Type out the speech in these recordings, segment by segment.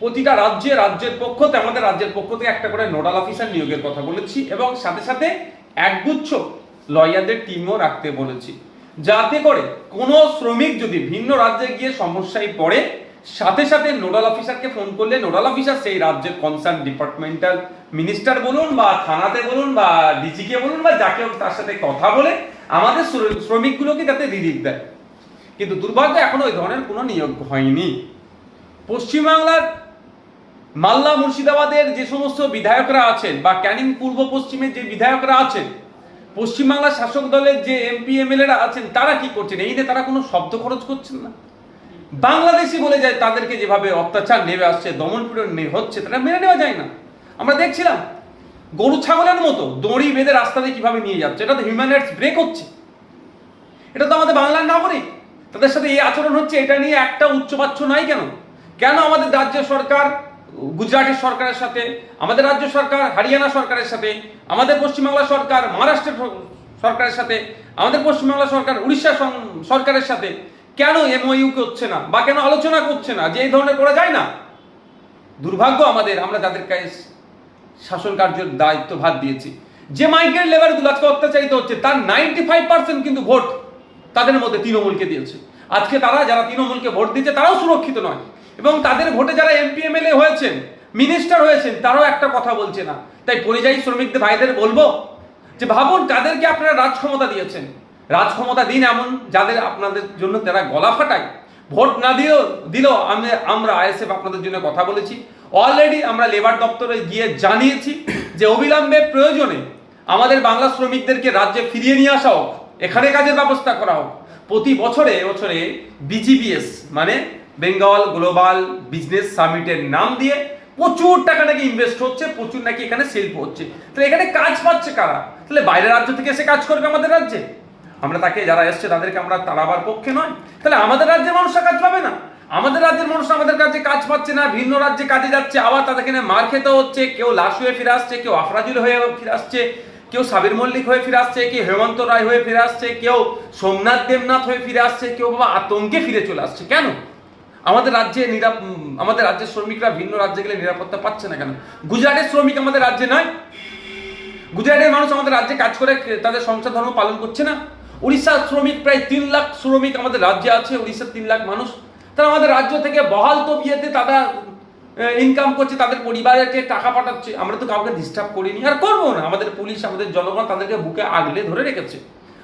প্রতিটা রাজ্যে, রাজ্যের পক্ষ আমাদের রাজ্যের পক্ষ থেকে একটা করে নোডাল অফিসার নিয়োগের কথা বলেছি এবং সাথে সাথে একগুচ্ছ লয়ারদের টিমও রাখতে বলেছি। যাতে করে কোনো শ্রমিক যদি ভিন্ন রাজ্যে গিয়ে সমস্যায় পড়ে, সাথে সাথে নোডাল অফিসারকে ফোন করলে নোডাল অফিসার সেই রাজ্যের কনসার্ন ডিপার্টমেন্টাল মিনিস্টার বলুন বা থানাতে বলুন বা ডিজিকে বলুন বা যাকে তার সাথে কথা বলে আমাদের শ্রমিকগুলোকে যাতে রিলিফ দেয়। কিন্তু দুর্ভাগ্য এখনও ওই ধরনের কোনো নিয়োগ হয়নি। পশ্চিমবাংলার মালদা মুর্শিদাবাদের যে সমস্ত বিধায়করা আছেন বা ক্যানিং পূর্ব পশ্চিমের যে বিধায়করা আছেন পশ্চিমবাংলার শাসক দলের যে এমপি, এমএলএরা আছেন, তারা কি করছেন? এই নিয়ে তারা কোনো শব্দ খরচ করছেন না? বাংলাদেশি বলে যায়, তাদেরকে যেভাবে অত্যাচার নেমে আসছে, দমন পীড়ন হচ্ছে, তারা মেনে নেওয়া যায় না। আমরা দেখছিলাম, গরু ছাগলের মতো দড়ি বেঁধে রাস্তা দিয়ে কীভাবে নিয়ে যাচ্ছে? এটা তো হিউম্যান রাইটস ব্রেক হচ্ছে। এটা তো আমাদের বাংলার নাগরিক। তাদের সাথে এই আচরণ হচ্ছে, এটা নিয়ে একটা উচ্চবাচ্য নাই কেন? কেন আমাদের রাজ্য সরকার গুজরাটের সরকারের সাথে, আমাদের রাজ্য সরকার, হরিয়ানা সরকারের সাথে, আমাদের পশ্চিমবাংলা সরকার মহারাষ্ট্রের সরকারের সাথে, আমাদের পশ্চিমবাংলা সরকার, উড়িষ্যা সরকারের সাথে কেন এমওইউ করছে না বা কেন আলোচনা করছে না যে এই ধরনের করা যায় না? দুর্ভাগ্য আমাদের, আমরা যাদের কাছে শাসন কার্যের দায়িত্বভার দিয়েছি। যে মাইগ্রেন্ট লেবারগুলো আজকে অত্যাচারিত হচ্ছে, তার নাইনটি ফাইভ পার্সেন্ট কিন্তু ভোট তাদের মধ্যে তৃণমূলকে দিয়েছে। আজকে তারা, যারা তৃণমূলকে ভোট দিচ্ছে, তারাও সুরক্ষিত নয়। এবং তাদের ভোটে যারা এমপি, এমএলএ হয়েছেন, মিনিস্টার হয়েছেন, তারাও একটা কথা বলছে না। তাই পরিযায়ী শ্রমিকদের, ভাইদের বলব যে ভাবুন কাদেরকে আপনারা রাজ ক্ষমতা দিয়েছেন রাজ ক্ষমতা দিন এমন যাদের আপনাদের জন্য তারা গলা ফাটায়, ভোট না দিয়েও, দিলেও আমি, আমরা আইএসএফ আপনাদের জন্য কথা বলেছি। অলরেডি আমরা লেবার দপ্তরে গিয়ে জানিয়েছি যে অবিলম্বে প্রয়োজনে আমাদের বাংলা শ্রমিকদেরকে রাজ্যে ফিরিয়ে নিয়ে আসা হোক, এখানে কাজের ব্যবস্থা করা হোক। প্রতি বছরে বছরে বিজিবিএস মানে বেঙ্গল গ্লোবাল বিজনেস সামিটের নাম দিয়ে প্রচুর টাকা নাকি ইনভেস্ট হচ্ছে, প্রচুর নাকি এখানে শিল্প হচ্ছে। তাহলে এখানে কাজ পাচ্ছে কারা? তাহলে বাইরের রাজ্য থেকে এসে কাজ করবে আমাদের রাজ্যে? আমরা তাকে, যারা এসছে তাদেরকে আমরা তাড়াবার পক্ষে নয়। তাহলে আমাদের রাজ্যের মানুষরা কাজ পাবে না। আমাদের রাজ্যের মানুষ আমাদের কাছে কাজ পাচ্ছে না, ভিন্ন রাজ্যে কাজে যাচ্ছে, আবার তাদেরকে নিয়ে মার খেতে হচ্ছে, কেউ লাশ হয়ে ফিরে আসছে, কেউ আফরাজুল হয়ে ফিরে আসছে। কেউ সাবির মল্লিক হয়ে ফিরে আসছে, কেউ হেমন্ত রায় হয়ে ফিরে আসছে, কেউ সোমনাথ দেবনাথ হয়ে ফিরে আসছে, কেউ বাবা আতঙ্কে ফিরে চলে আসছে। কেন? আমাদের রাজ্যে নিরাপ আমাদের রাজ্যের শ্রমিকরা ভিন্ন রাজ্যে গেলে নিরাপত্তা পাচ্ছে না কেন? গুজরাটের শ্রমিক আমাদের রাজ্যে নয়। গুজরাটের মানুষ আমাদের রাজ্যে কাজ করে তাদের সংসার ধর্ম পালন করছে না। উড়িষ্যার শ্রমিক প্রায় তিন লাখ শ্রমিক আমাদের রাজ্যে আছে, উড়িষ্যার তিন লাখ মানুষ। তারা আমাদের রাজ্য থেকে বহাল তো বিয়েতে তারা ইনকাম করছে, তাদের পরিবারকে টাকা পাঠাচ্ছে। আমরা তো কাউকে ডিস্টার্ব করিনি। আর করব না। আমাদের পুলিশ আমাদের জনগণ তাদেরকে বুকে আগলে ধরে রেখেছে।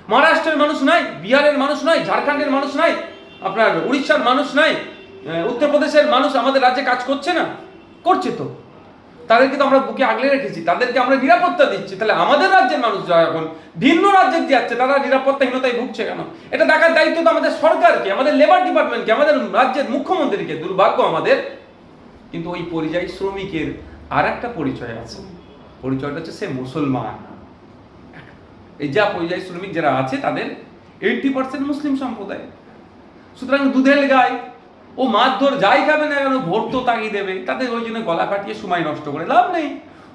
মহারাষ্ট্রের মানুষ নাই, বিহারের মানুষ নাই, ঝাড়খণ্ডের মানুষ নাই, আপনার উড়িষ্যার মানুষ নাই উত্তরপ্রদেশের মানুষ আমাদের রাজ্যে কাজ করছে না। করছে তো। তাদেরকে তো আমরা বুকে আগলে রেখেছি। তাদেরকে আমরা নিরাপত্তা দিচ্ছি। তাহলে আমাদের রাজ্যের মানুষ যারা এখন, ভিন্ন রাজ্যে যাচ্ছে, তারা নিরাপত্তাহীনতায় ভুগছে কেন? এটা দেখার দায়িত্ব তো আমাদের সরকারকে, আমাদের লেবার ডিপার্টমেন্টকে আমাদের রাজ্যের মুখ্যমন্ত্রীকে। দুর্ভাগ্য আমাদের কিন্তু ওই পরিযায়ী শ্রমিকের আর একটা পরিচয় আছে। পরিচয়টা হচ্ছে সে মুসলমান। এই যা পরিযায়ী শ্রমিক যারা আছে, তাদের এইটটি পার্সেন্ট মুসলিম সম্প্রদায়। সুতরাং দুধের গায়ে ও মাছ ধর যাই খাবে না কেন, ভোট তো তাগিয়ে দেবে। তাদের ওই জন্য গলা কাটিয়ে সময় নষ্ট করে লাভ নেই।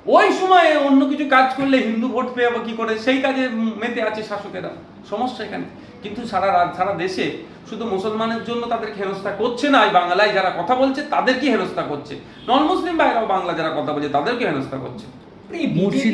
ওই সময়ে অন্য কিছু কাজ করলে হিন্দু ভোট পেয়ে বা কি করে? সেই কাজে মেতে আছে শাসকেরা। সমস্যা এখানে। কিন্তু সারা রাত, সারা দেশে শুধু মুসলমানের জন্য তাদেরকে হেনস্থা করছে না বাংলায় যারা কথা বলছে, তাদেরকে হেনস্থা করছে। নন মুসলিম ভাইরাও বাংলা যারা কথা বলছে, তাদেরকে হেনস্থা করছে। এই